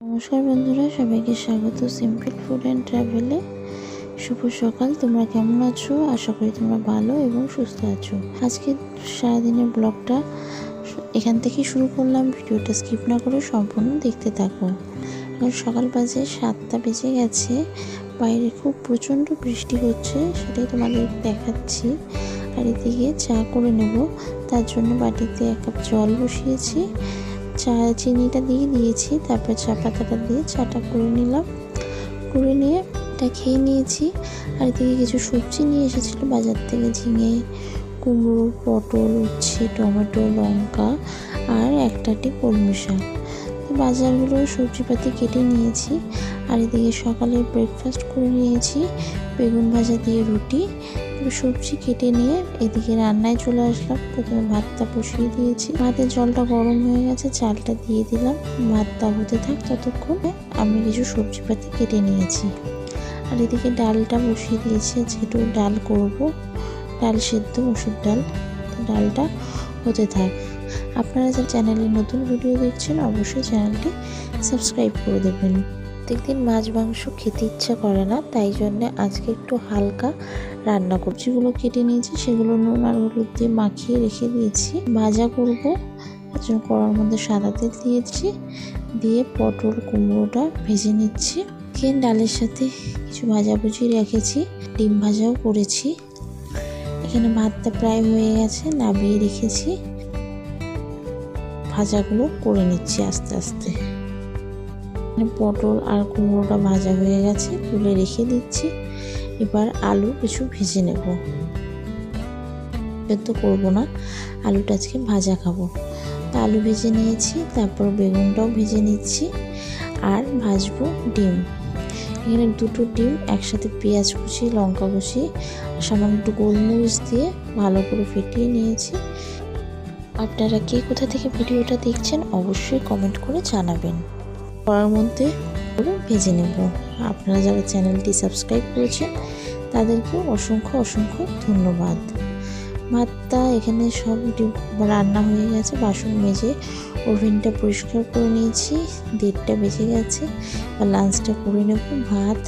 নমস্কার বন্ধুরা, সবাইকে স্বাগত। সিম্পল ফুড অ্যান্ড ট্রাভেলে শুভ সকাল। তোমরা কেমন আছো? আশা করি তোমরা ভালো এবং সুস্থ আছো। আজকে সারাদিনের ব্লগটা এখান থেকেই শুরু করলাম। ভিডিওটা স্কিপ না করে সম্পূর্ণ দেখতে থাকো। এখন সকাল বাজে সাতটা বেজে গেছে। বাইরে খুব প্রচণ্ড বৃষ্টি হচ্ছে, সেটাই তোমাদের দেখাচ্ছি। আর এদিকে চা করে নেব। তার জন্য বাটিতে এক কাপ জল বসিয়েছি। চা, চিনিটা দিয়ে দিয়েছি, তারপর চা পাতাটা দিয়ে চাটা করে নিলাম। করে নিয়ে এটা খেয়ে নিয়েছি। আর এদিকে কিছু সবজি নিয়ে এসেছিল, বাজার থেকে ঝিঙে, কুমড়ো, পটল, উচ্ছে, টমেটো, লঙ্কা আর একটাটি কলমি শাক। বাজারগুলো সবজিপাতি কেটে নিয়েছি। আর এদিকে সকালে ব্রেকফাস্ট করে নিয়েছি, বেগুন ভাজা দিয়ে রুটি সবজি কেটে নিয়ে এদিকে রান্নায় চলে আসলাম। প্রথমে ভাতটা বসিয়ে দিয়েছি। ভাতের জলটা গরম হয়ে গেছে, চালটা দিয়ে দিলাম। ভাতটা হতে থাক ততক্ষণে আমি কিছু সবজিপাতি কেটে নিয়েছি। আর এদিকে ডালটা বসিয়ে দিয়েছি। যেহেতু ডাল করব, ডাল সেদ্ধ, মুসুর ডাল ডালটা হতে থাক। আপনারা যারা চ্যানেলে নতুন ভিডিও দেখছেন, অবশ্যই চ্যানেলটি সাবস্ক্রাইব করে দেবেন। প্রত্যেকদিন মাছ, মাংস খেতে ইচ্ছা করে না, তাই জন্য আজকে একটু হালকা রান্না করছি যেগুলো কেটে নিয়েছি সেগুলো নুন আর হলুদ দিয়ে মাখিয়ে রেখে দিয়েছি। ভাজা করব জন্য কড়ার মধ্যে সাদা তেল দিয়েছি, দিয়ে পটল কুমড়োটা ভেজে নিচ্ছি। চিকেন ডালের সাথে কিছু ভাজাভুজি রেখেছি, ডিম ভাজাও করেছি। এখানে ভাতটা প্রায় হয়ে গেছে নামিয়ে রেখেছি। ভাজাগুলো করে নিচ্ছি আস্তে আস্তে। পটল আর কুমড়োটা ভাজা হয়ে গেছে, তুলে রেখে দিচ্ছি। এবার আলু কিছু ভেজে নেব। সেদ্ধ করব না, আলুটা আজকে ভাজা খাব। তা আলু ভেজে নিয়েছি, তারপর বেগুনটাও ভেজে নিচ্ছি আর ভাজবো ডিম। এখানে দুটো ডিম, একসাথে পেঁয়াজ কুচি, লঙ্কা কুচি সামান্য একটু গোলমরিচ দিয়ে ভালো করে ফেটিয়ে নিয়েছি। আপনারা কে কোথা থেকে ভিডিওটা দেখছেন, অবশ্যই কমেন্ট করে জানাবেন। করার মধ্যে ভেজে নেব। আপনারা যারা চ্যানেলটি সাবস্ক্রাইব করেছেন, তাদেরকে অসংখ্য অসংখ্য ধন্যবাদ। ভাতটা এখানে সব রান্না হয়ে গেছে, বাসন মেজে ওভেনটা পরিষ্কার করে নিয়েছি, দেড়টা বেজে গেছে আর লাঞ্চটা করে নেব, ভাত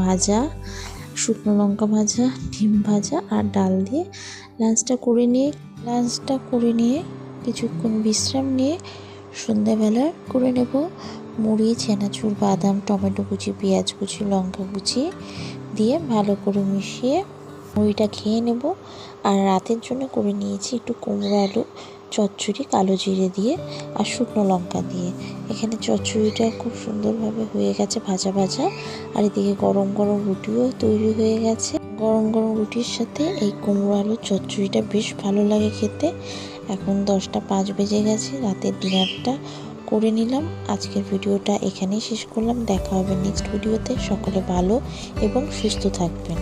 ভাজা, শুকনো লঙ্কা ভাজা, ডিম ভাজা, আর ডাল দিয়ে লাঞ্চটা করে নিয়ে লাঞ্চটা করে নিয়ে কিছুক্ষণ বিশ্রাম নিয়ে সন্ধ্যাবেলা করে নেব। মুড়ি, চেনাচুর, বাদাম, টমেটো কুচি, পেঁয়াজ কুচি, লঙ্কা কুচি দিয়ে ভালো করে মিশিয়ে মুড়িটা খেয়ে নেব। আর রাতের জন্য করে নিয়েছি একটু কুমড়ো আলু, চচ্চড়ি, কালো জিরে দিয়ে আর শুকনো লঙ্কা দিয়ে। এখানে চচ্চড়িটা খুব সুন্দরভাবে হয়ে গেছে ভাজা ভাজা। আর এদিকে গরম গরম রুটিও তৈরি হয়ে গেছে। গরম গরম রুটির সাথে এই কুমড়ো আলুর চচ্চড়িটা বেশ ভালো লাগে খেতে। এখন দশটা পাঁচ বেজে গেছে, রাতের ডিনারটা করে নিলাম। আজকের ভিডিওটা এখানেই শেষ করলাম। দেখা হবে নেক্সট ভিডিওতে। সকলে ভালো এবং সুস্থ থাকবেন।